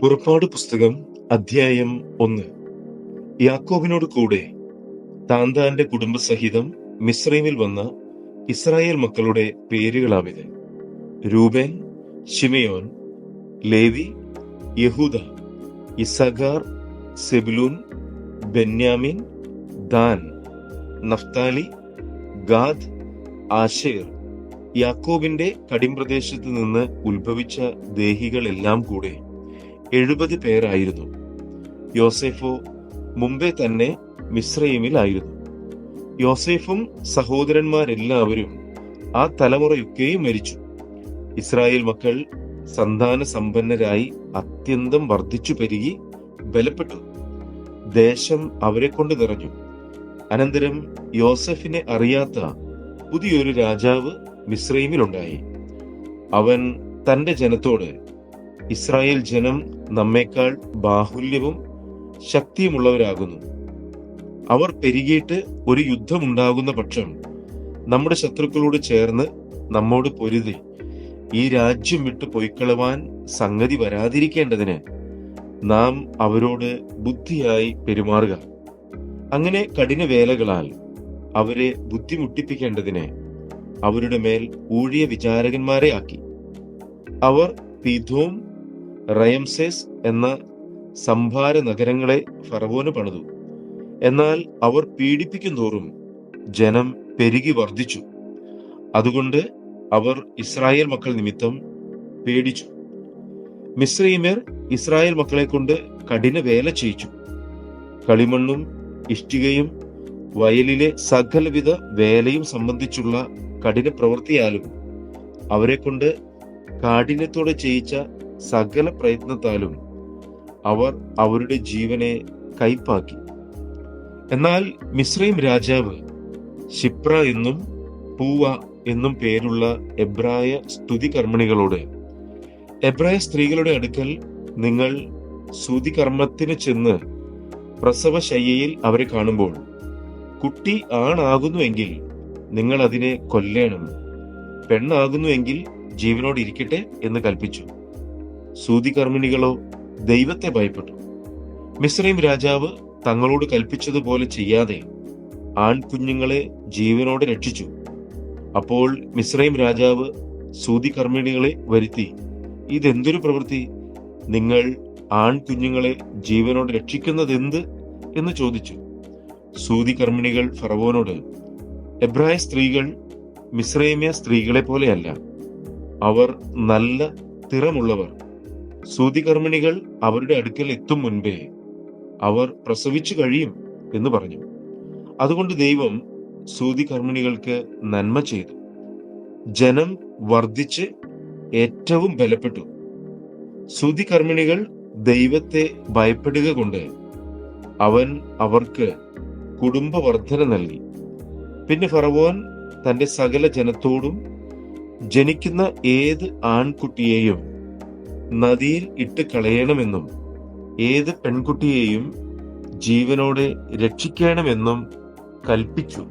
പുറപ്പാട് പുസ്തകം അധ്യായം ഒന്ന്. യാക്കോബിനോട് കൂടെ താന്താന്റെ കുടുംബസഹിതം മിസ്രൈമിൽ വന്ന ഇസ്രായേൽ മക്കളുടെ പേരുകളാണിത്. Reuben Simeon Levi Judah Issachar Zebulun Benjamin Dan Naphtali Gad Asher യാക്കോബിന്റെ കടിംപ്രദേശത്ത് നിന്ന് ഉത്ഭവിച്ച ദേഹികളെല്ലാം കൂടെ എഴുപത് പേരായിരുന്നു. യോസെഫോ മുമ്പേ തന്നെ മിശ്രയിമിലായിരുന്നു യോസെഫും സഹോദരന്മാരെല്ലാവരും ആ തലമുറയൊക്കെയും മരിച്ചു. ഇസ്രായേൽ മക്കൾ സന്താന സമ്പന്നരായി അത്യന്തം വർദ്ധിച്ചു പെരുകി ബലപ്പെട്ടു. ദേശം അവരെ കൊണ്ട് നിറഞ്ഞു. അനന്തരം യോസഫിനെ അറിയാത്ത പുതിയൊരു രാജാവ് മിസ്രൈമിലുണ്ടായി അവൻ തന്റെ ജനത്തോട് ഇസ്രായേൽ ജനം നമ്മേക്കാൾ ബാഹുല്യവും ശക്തിയുമുള്ളവരാകുന്നു. അവർ പെരുകിയിട്ട് ഒരു യുദ്ധമുണ്ടാകുന്ന പക്ഷം നമ്മുടെ ശത്രുക്കളോട് ചേർന്ന് നമ്മോട് പൊരുതി ഈ രാജ്യം വിട്ടു പൊയ്ക്കളവാൻ സംഗതി വരാതിരിക്കേണ്ടതിന് നാം അവരോട് ബുദ്ധിയായി പെരുമാറുക. അങ്ങനെ കഠിന വേലകളാൽ അവരെ ബുദ്ധിമുട്ടിപ്പിക്കേണ്ടതിന് അവരുടെ മേൽ ഊഴിയ വിചാരകന്മാരെ ആക്കി. അവർ പീധോം റയംസേസ് എന്ന സംഭാര നഗരങ്ങളെ ഫറവോന് പണിതു. എന്നാൽ അവർ പീഡിപ്പിക്കും തോറും ജനം പെരുകി വർദ്ധിച്ചു. അതുകൊണ്ട് അവർ ഇസ്രായേൽ മക്കൾ നിമിത്തം പേടിച്ചു. മിശ്രീമേർ ഇസ്രായേൽ മക്കളെ കൊണ്ട് കഠിന വേല ചെയ്യിച്ചു. കളിമണ്ണും ഇഷ്ടികയും വയലിലെ സകലവിധ വേലയും സംബന്ധിച്ചുള്ള കഠിന പ്രവൃത്തിയാലും അവരെ കൊണ്ട് കാഠിന്യത്തോടെ ചെയ്യിച്ച സകല പ്രയത്നത്താലും അവർ അവരുടെ ജീവനെ കൈപ്പാക്കി. എന്നാൽ മിശ്രൈം രാജാവ് ഷിപ്ര എന്നും പൂവ എന്നും പേരുള്ള എബ്രായ സ്തുതി കർമ്മിണികളോട് എബ്രായ സ്ത്രീകളുടെ അടുക്കൽ നിങ്ങൾ സ്തുതി കർമ്മത്തിന് ചെന്ന് പ്രസവശയ്യയിൽ അവരെ കാണുമ്പോൾ കുട്ടി ആണാകുന്നുവെങ്കിൽ നിങ്ങൾ അതിനെ കൊല്ലേണം. പെണ്ണാകുന്നുവെങ്കിൽ ജീവനോട് ഇരിക്കട്ടെ എന്ന് കൽപ്പിച്ചു. സൂതി കർമ്മിണികളോ ദൈവത്തെ ഭയപ്പെട്ടു. മിസ്രൈം രാജാവ് തങ്ങളോട് കൽപ്പിച്ചതുപോലെ ചെയ്യാതെ ആൺകുഞ്ഞുങ്ങളെ ജീവനോടെ രക്ഷിച്ചു. അപ്പോൾ മിസ്രൈം രാജാവ് സൂതികർമ്മിണികളെ വരുത്തി ഇതെന്തൊരു പ്രവൃത്തി? നിങ്ങൾ ആൺകുഞ്ഞുങ്ങളെ ജീവനോടെ രക്ഷിക്കുന്നതെന്ത്? എന്ന് ചോദിച്ചു. സൂതി കർമ്മിണികൾ ഫറവോനോട് എബ്രായ സ്ത്രീകൾ മിശ്രൈമ്യ സ്ത്രീകളെ പോലെയല്ല അവർ നല്ല തിറമുള്ളവർ. സൂതികർമ്മിണികൾ അവരുടെ അടുക്കൽ എത്തും മുൻപേ അവർ പ്രസവിച്ചു കഴിയും എന്ന് പറഞ്ഞു. അതുകൊണ്ട് ദൈവം സൂതികർമ്മിണികൾക്ക് നന്മ ചെയ്തു. ജനം വർദ്ധിച്ച് ഏറ്റവും ബലപ്പെട്ടു. സൂതികർമ്മിണികൾ ദൈവത്തെ ഭയപ്പെടുക കൊണ്ട് അവൻ അവർക്ക് കുടുംബവർദ്ധന നൽകി. പിന്നെ ഫറവോൻ തന്റെ സകല ജനത്തോടും ജനിക്കുന്ന ഏത് ആൺകുട്ടിയെയും നദിയിൽ ഇട്ട് കളയണമെന്നും ഏത് പെൺകുട്ടിയെയും ജീവനോടെ രക്ഷിക്കണമെന്നും കൽപ്പിച്ചു.